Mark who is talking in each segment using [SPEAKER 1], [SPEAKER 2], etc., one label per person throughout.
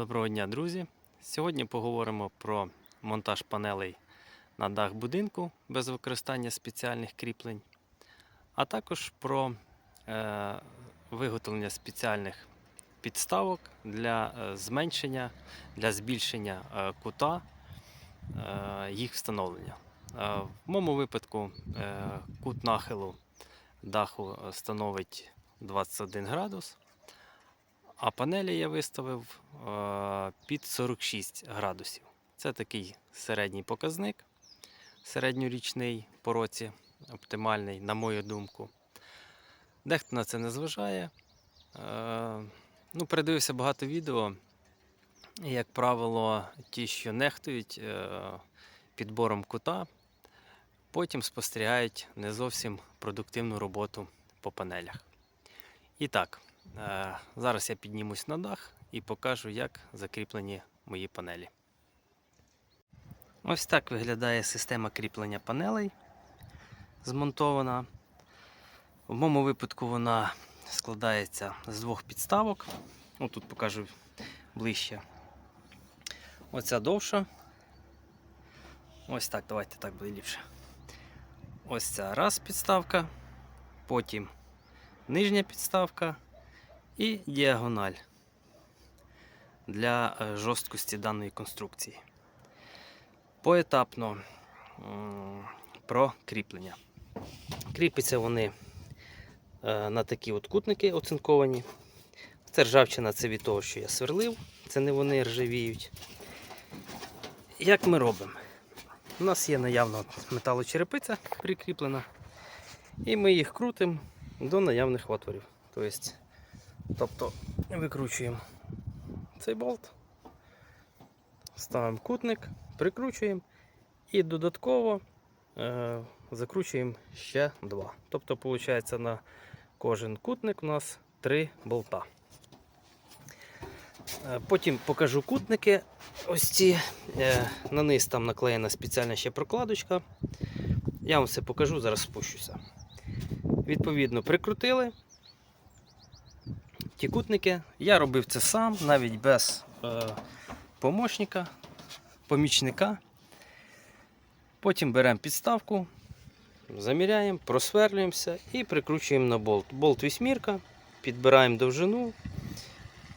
[SPEAKER 1] Доброго дня, друзі! Сьогодні поговоримо про монтаж панелей на дах будинку без використання спеціальних кріплень, а також про е, виготовлення спеціальних підставок для е, зменшення, для збільшення е, кута е, їх встановлення. Е, в моєму випадку кут нахилу даху становить 21 градус. А панелі я виставив е, під 46 градусів. Це такий середній показник, середньорічний по році, оптимальний, на мою думку. Дехто на це не зважає. Е, ну, передивився багато відео. Як правило, ті, що нехтують е, підбором кута, потім спостерігають не зовсім продуктивну роботу по панелях. І так, Зараз я піднімусь на дах і покажу, як закріплені мої панелі. Ось так виглядає система кріплення панелей змонтована. В моєму випадку вона складається з двох підставок. Ось тут покажу ближче. Оця довша. Ось так, давайте так буде ліпше. Ось ця раз підставка, потім нижня підставка і діагональ для е, жорсткості даної конструкції. Поетапно про кріплення. Кріпляться вони е, на такі от кутники оцинковані. Це ржавчина це від того, що я сверлив, це не вони ржавіють. Як ми робимо? У нас є наявно металочерепиця прикріплена, і ми їх крутимо до наявних отворів. Тобто Тобто викручуємо цей болт, ставимо кутник, прикручуємо і додатково е, закручуємо ще два. Тобто, виходить, на кожен кутник у нас три болта. Е, потім покажу кутники. Ось ці е, на низ там наклеєна спеціальна ще прокладочка. Я вам все покажу, зараз спущуся. Відповідно, прикрутили ті кутники. Я робив це сам, навіть без е, помощника, помічника. Потім беремо підставку, заміряємо, просверлюємося і прикручуємо на болт. Болт вісьмірка, підбираємо довжину.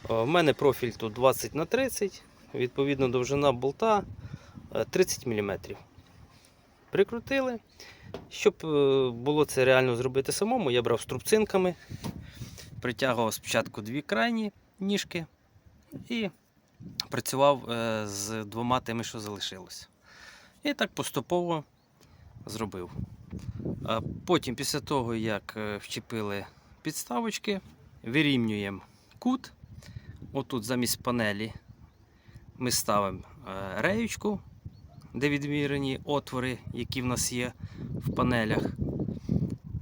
[SPEAKER 1] У мене профіль тут 20 на 30 відповідно, довжина болта 30 мм. Прикрутили. Щоб е, було це реально зробити самому, я брав струбцинками притягував спочатку дві крайні ніжки і працював е, з двома тими, що залишилось. І так поступово зробив. Потім, після того, як е, вчепили підставочки, вирівнюємо кут. Отут замість панелі ми ставимо е, реючку, де відмірені отвори, які в нас є в панелях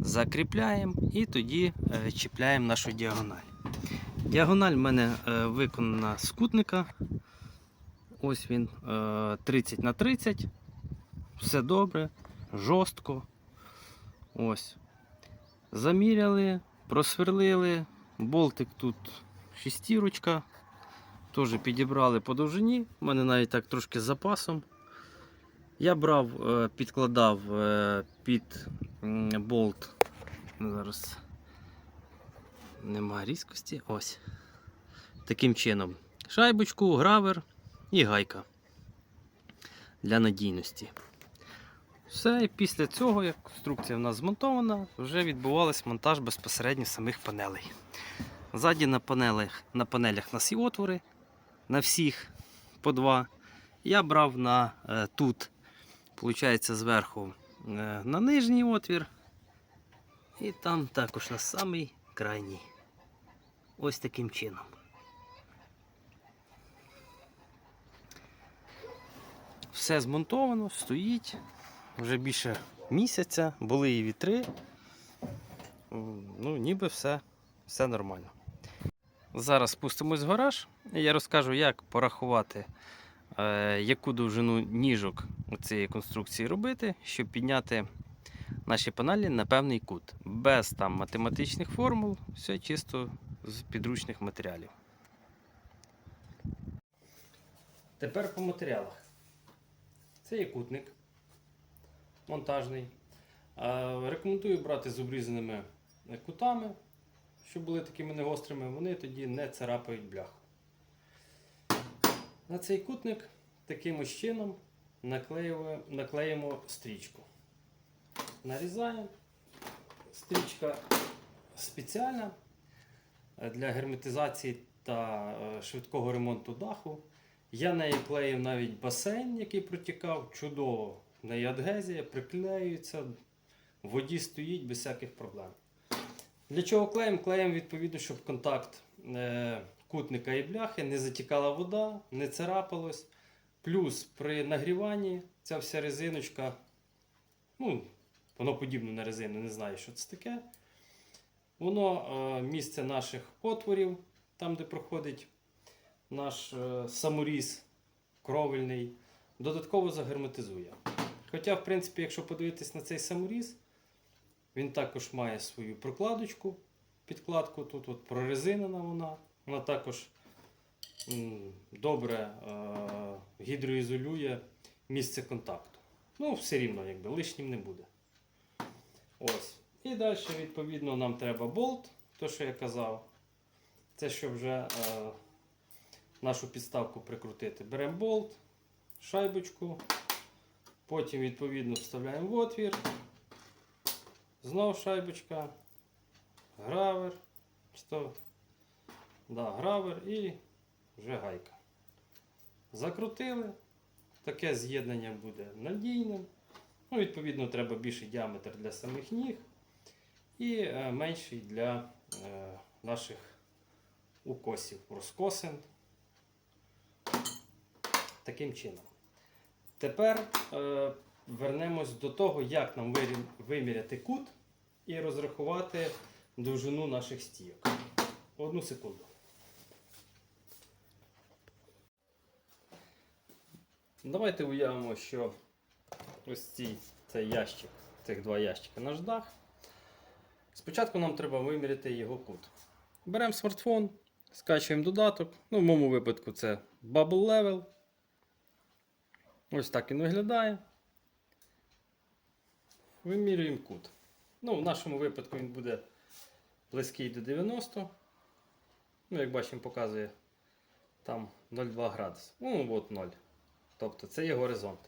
[SPEAKER 1] закріпляємо і тоді е, чіпляємо нашу діагональ. Діагональ в мене е, виконана з кутника. Ось він 30 е, на 30. Все добре, жорстко. Ось. Заміряли, просверлили, болтик тут шестірочка. Теж підібрали по довжині, у мене навіть так трошки з запасом. Я брав, підкладав під болт. Зараз нема різкості. Ось. Таким чином. Шайбочку, гравер і гайка для надійності. Все, і після цього, як конструкція в нас змонтована, вже відбувався монтаж безпосередньо самих панелей. Ззаді на панелях на панелях у нас є отвори, на всіх по два. Я брав на е, тут, виходить, зверху на нижній отвір. І там також на самий крайній. Ось таким чином. Все змонтовано, стоїть вже більше місяця, були і вітри. Ну, ніби все, все нормально. Зараз спустимось в гараж і я розкажу, як порахувати Е, яку довжину ніжок цієї конструкції робити, щоб підняти наші панелі на певний кут. Без там математичних формул, все чисто з підручних матеріалів. Тепер по матеріалах. Це є кутник монтажний. Е, Рекомендую брати з обрізаними кутами, щоб були такими негострими, вони тоді не царапають бляху. На цей кутник таким ось чином наклеїмо стрічку. Нарізаємо. Стрічка спеціальна е, для герметизації та е, швидкого ремонту даху. Я нею клеїв навіть басейн, який протікав, чудово. Неї адгезія, приклеюється, в воді стоїть без всяких проблем. Для чого клеїмо? Клеїмо відповідно, щоб контакт е, кутника і бляхи не затікала вода, не царапалось. Плюс при нагріванні ця вся резиночка, ну, воно подібне на резину, не знаю, що це таке. Воно е, місце наших отворів, там, де проходить наш е, саморіз кровельний, додатково загерметизує. Хоча, в принципі, якщо подивитись на цей саморіз, він також має свою прокладочку, підкладку. Тут от прорезинена вона. Вона також добре е, гідроізолює місце контакту. Ну, все рівно, якби лишнім не буде. Ось. І далі, відповідно, нам треба болт, то, що я казав. Це щоб вже е, нашу підставку прикрутити. Беремо болт, шайбочку, потім, відповідно, вставляємо в отвір. Знов шайбочка, гравер, що, да, гравер і вже гайка. Закрутили. Таке з'єднання буде надійним. Ну, відповідно, треба більший діаметр для самих ніг і е, менший для е, наших укосів, розкосин. Таким чином. Тепер е, вернемось до того, як нам виміряти кут і розрахувати довжину наших стійок. Одну секунду. Давайте уявимо, що ось ці, цей ящик, цих два ящика наш дах. Спочатку нам треба виміряти його кут. Беремо смартфон, скачуємо додаток. Ну, в моєму випадку це Bubble Level. Ось так він виглядає. Вимірюємо кут. Ну, в нашому випадку він буде близький до 90. Ну, як бачимо, показує там 0,2 градус. Ну, от 0. Тобто це є горизонт.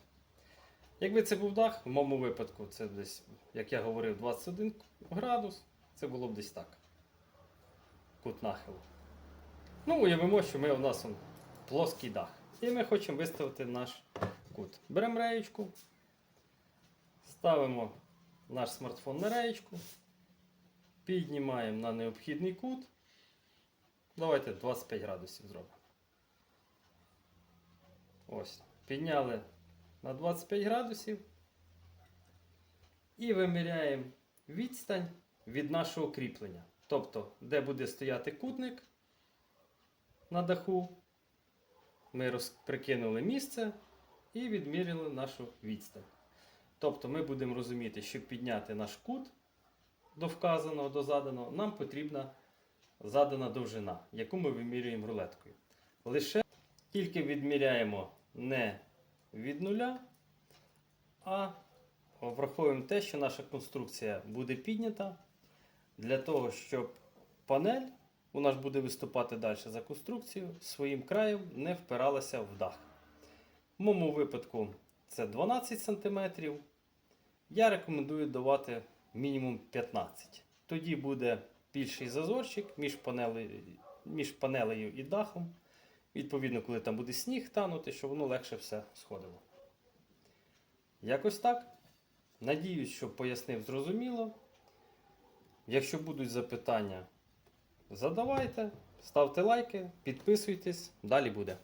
[SPEAKER 1] Якби це був дах, в моєму випадку це десь, як я говорив, 21 градус, це було б десь так. Кут нахилу. Ну, уявимо, що ми у нас он, плоский дах. І ми хочемо виставити наш кут. Беремо реєчку, ставимо наш смартфон на реєчку, піднімаємо на необхідний кут. Давайте 25 градусів зробимо. Ось. Підняли на 25 градусів і виміряємо відстань від нашого кріплення. Тобто, де буде стояти кутник на даху, ми прикинули місце і відміряли нашу відстань. Тобто ми будемо розуміти, щоб підняти наш кут до вказаного, до заданого, нам потрібна задана довжина, яку ми вимірюємо рулеткою. Лише тільки відміряємо не від нуля, а враховуємо те, що наша конструкція буде піднята для того, щоб панель у нас буде виступати далі за конструкцією, своїм краєм не впиралася в дах. В моєму випадку це 12 см. Я рекомендую давати мінімум 15 Тоді буде більший зазорчик між панелею, між панелею і дахом. Відповідно, коли там буде сніг танути, щоб воно легше все сходило. Якось так. Надіюсь, що пояснив зрозуміло. Якщо будуть запитання, задавайте, ставте лайки, підписуйтесь, далі буде.